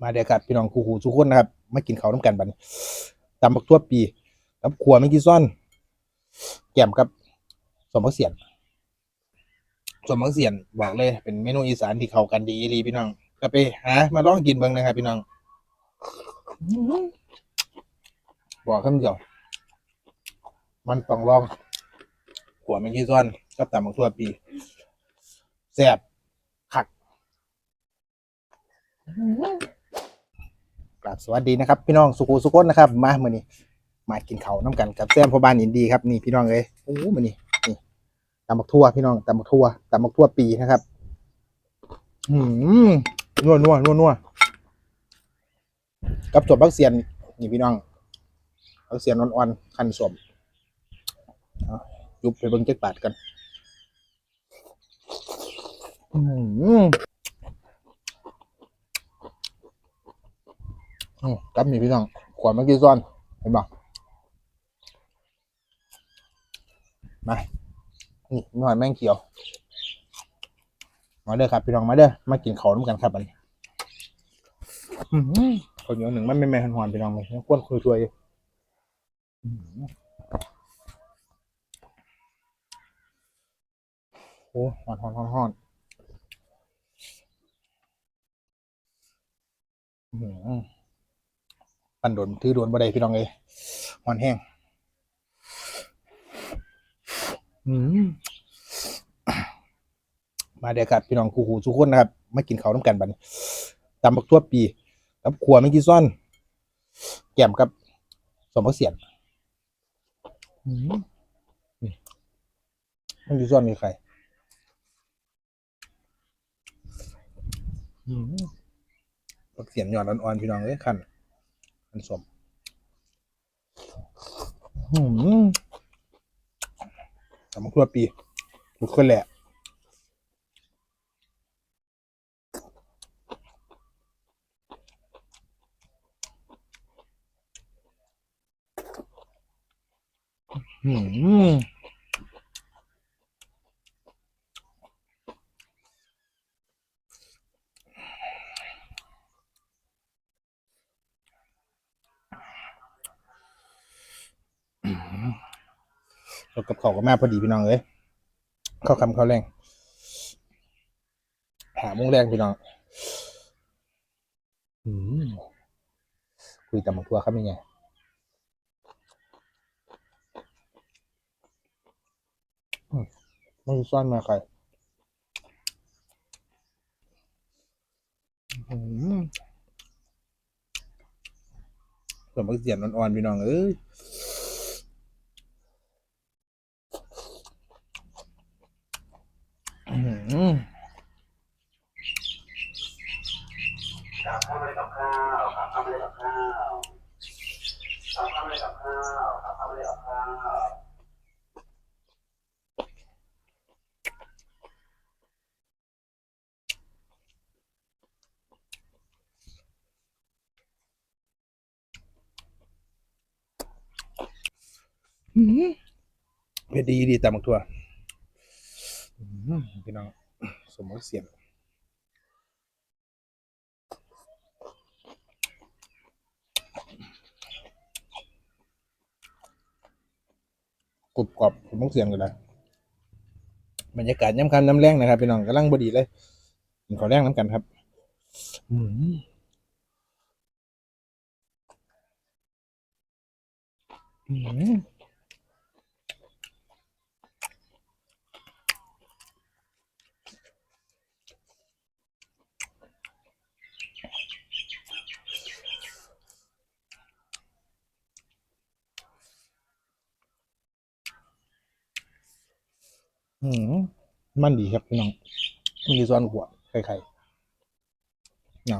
มาเดี๋ยวครับพี่น้องคู่หูทุกคนนะครับมากินข้าวน้ำกันบันตำบักทั่วปีกับขัวไม่กี่ซ่อนแกมกับสมบักเสียนสมบักเสียนบอกเลย เป็นเมนูอีสานที่เข้ากันดีอีพี่น้องก็ไปหามาลองกินเบิ่งนะครับพี่น้องบอกคำเดียวมันต้องลองขัวไม่กี่ซ่อนกับตำบักทั่วปีแซ่บคัก กราบสวัสดีนะครับ พี่น้องสุขุสุขนนะครับ มาเมื่อนี้มากินเขาน้ำกันกับแซมพ่อบ้านอินดีครับนี่พี่น้องเอ้ยโอ้มื่อนี้นี่ตำบักทั่วพี่น้องตำบักทั่วตำบักทั่วปีนะครับอืมนัวนัวนัวนัวกับสวบักเสียนนี่พี่น้องบักเสียนอ่อนๆคันสวมยุบไปเบิ้งเจ็ดบาทกันอืม อืม กับนี่พี่น้องขวดเมื่อกี้ซ่อนเห็นบ่มา นี่หน่อยแมงเขียว มาเด้อครับพี่น้องมาเด้อ มากินข้าวน้ำกันครับอันนี้อืมข้าวเหนียวหนึ่งมันไม่แม่หันหวานพี่น้องเลยยังข้นคุยๆอยู่อืมโอ้หอนหอนหอนหอนอืม ปันโดนถือโดนบ่ได้พี่น้องเอ้ยหอนแห้งอืมมาเดี๋ยวครับพี่น้องคู่หูทุกคนนะครับมากินข้าวน้ำกันบัดนตำบักทั่วปีกับขัวไม่กี่ซ่อนแกมกับสมบักเสียนอืมนี่ไม่กี่ซ่อนมีใครอืมบักเสียนหย่อนอ่อนๆพี่น้องเอ้ยขัน อันสมอืมสามครัวปีทุกคนแหละอืมส ดกับเขาก็มาพอดีพี่น้องเอ้ยเข้าคำเข้าแรงหามุ้งแรงพี่น้องอืมคุยแต่มาทัวครับยังไงไม่ซ่อนมาใครอืมส่วนบักเสียนอ่อนๆพี่น้องเอ้ย อืม ครับทำอะไรกับข้าวครับทำอะไรกับข้าวครับทำอะไรกับข้าวครับทำอะไรกับข้าว เพชรดีดีตามบักทัวอืมพี่น้องสมมติเสียง กรุบกรอบผมต้องเสียงอยู่แล้วบรรยากาศย่ำคัน้ำแรงนะครับพี่น้องกำลังบดีเลยกินขอแรงน้ำกันครับ อืมอืม อืมมันดีครับพี่น้องมีซ้อนหัวไข่ๆย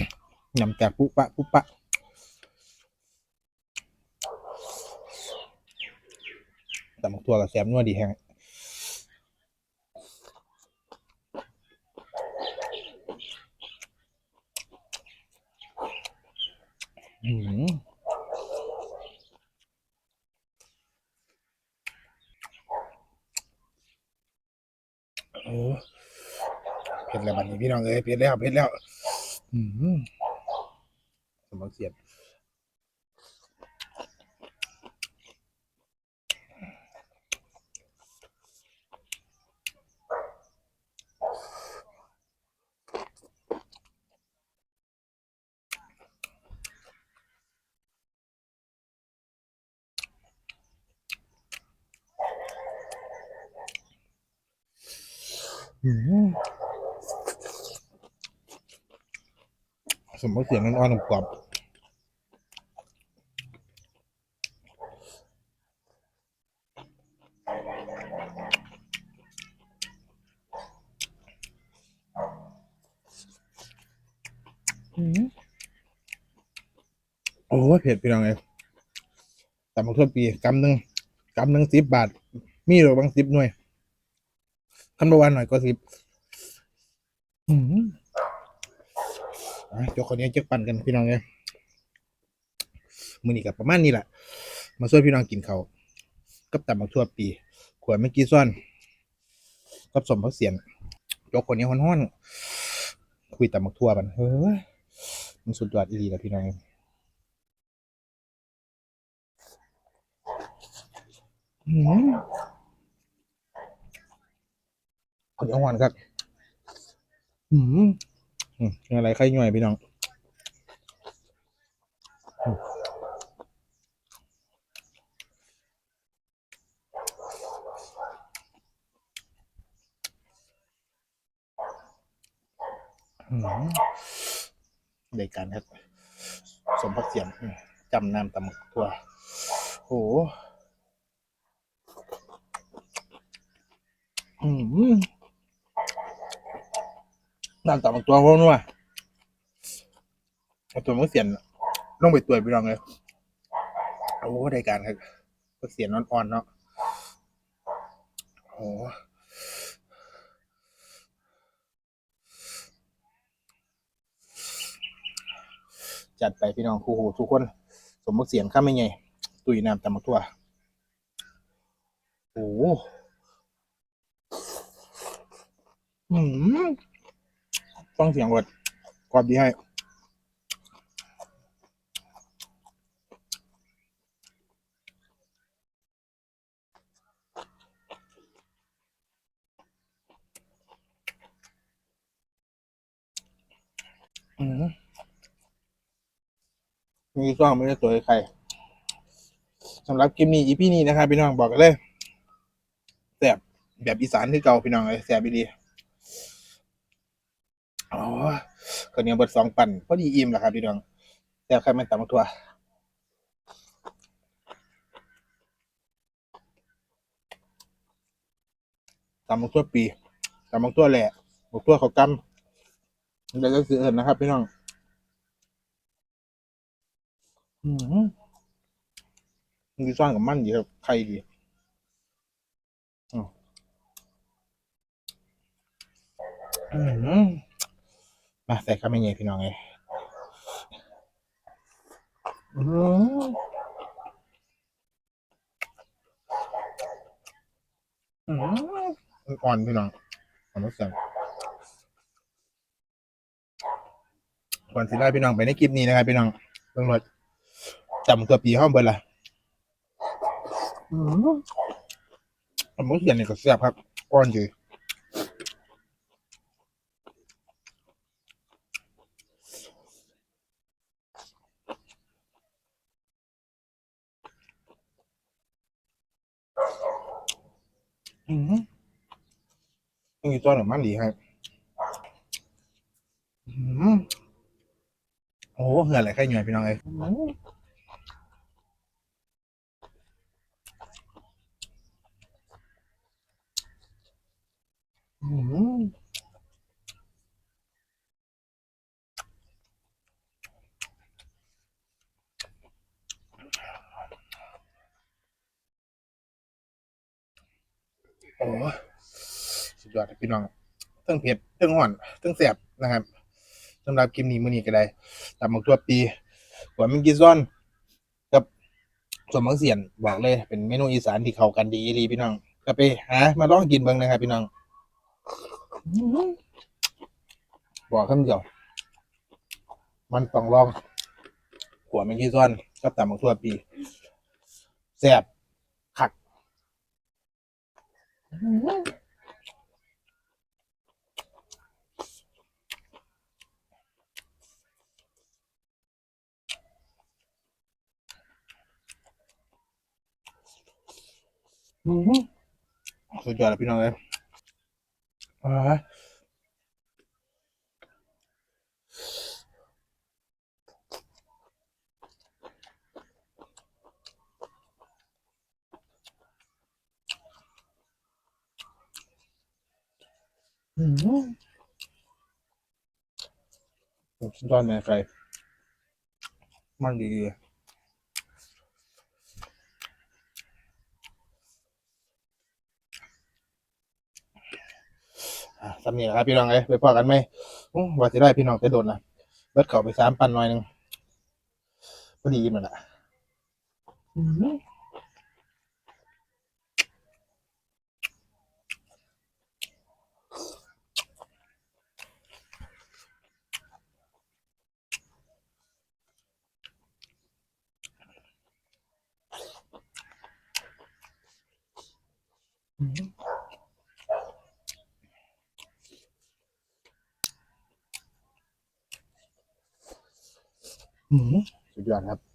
ำยำจากปุ๊ปะปุ๊ปะแต่มักตัวกับแซมนัวดีแฮงอืม อ้เผ็ดแล้วบัดนี้พี่น้องเอ้ยเผ็ดแล้วเผ็ดแล้ว อืมสมบักเสียนอืม สมบักเสียนอ่อนๆกรอบๆอืมโอ้ยเผ็ดพี่น้องเอ้ยตำบักทั่วปีกำหนึ่งกำหนึ่งสิบบาท มีหรือบางสิบหน่วยคันบวันหน่อยก็สิบ อืมอะเจ้าคนนี้เจ๊กปั่นกันพี่น้องเอ้ยมือนี้กับประมาณนี้แหละมาช่วยพี่น้องกินเขากับตำบักทั่วปี ขวดเมื่อกี้ซ่อน กับสมพักเสียนจ้าคนนี้ห้อนๆคุยตำบักทั่วกันเฮ้ยมันสุดยอดอีหลีแล้วพี่น้องอืมคนเอาหวานครับ อืม อืมอะไรใครย่อยพี่น้องอืมในการครับ สมพักเสียงจำนามตำหมึกตัวโหอืม น้ำตำหมึกตัวพวกนู้นว่ะเอาตัวมักเสียนลงไปตัวพี่รองเลยโอ้ในการครับเสียนอ่อนๆเนาะโอ้จัดไปพี่น้องคู่หูทุกคน สมมักเสียนข้าไม่ไง ตุยน้ำตำหมึกตัวโอ้อืม ฟังเสียงก่อนกรอบดีให้อืมมีกล้องไม่ได้ตัวใครสำหรับคลิปนี้อีพี่นี้นะครับพี่น้องบอกกันเลยแสบแบบอีสานที่เก่าพี่น้องเลยแสบอีดี อ๋อข้าวเหนียวเบิดสองปันพอดีอิ่มแล้วครับพี่น้องแสบใครไม่ตำบักทั่วตำบักทั่วปีตำบักทั่วแหละบักทั่วเขากำเดี๋ยวก็คือเอิญนะครับ พี่น้องอืมมีซ่อนกับมันดีครับใครดีอ๋ออืม มาใส่ข้าวไม่เงี้ยพี่น้องไงอืมอืมอ่อนพี่น้องอ่อนมากสั่งก่อนสิได้พี่น้องไปในคลิปนี้นะครับพี่น้องเบิ่งรถจำตัวปีห้องเบิร์ละอืมผมเขียนในกระเสียบครับก้อนจือ อืมอีกตัวหนึ่งมันดีครับอืมโอ้เหืออะไรใครหน่วยพี่น้องเอ้ยอืมอืม โอ้สุดยอดพี่น้องเทั้งเผ็ดเทั้งหวานเทั้งแสบนะครับสำหรับคลิปนี้มื้อนี้ก็ได้ตามหมกทั่วปีหัวมิงกิซอนกับสมบังเสียนบอกเลย เป็นเมนูอีสานที่เข้ากันดีอีพี่น้องก็ไปหามาลองกินเบิ่งนะครับพี่น้องบอกคำเดียวมันต้องลองขัวแมงกีซ้อนกับตำบักทั่วปีแซบ สุดยอดเลยพี่น้องเลย สุดยอดเลยใครมันดีอะสำเนียงครับพี่น้องเอ้ยไปพอกันไหมว่าจะได้พี่น้องจะโดนนะเบิดเข่าไปสามปันหน่อยหนึ่งพอดีมันละ อืมอื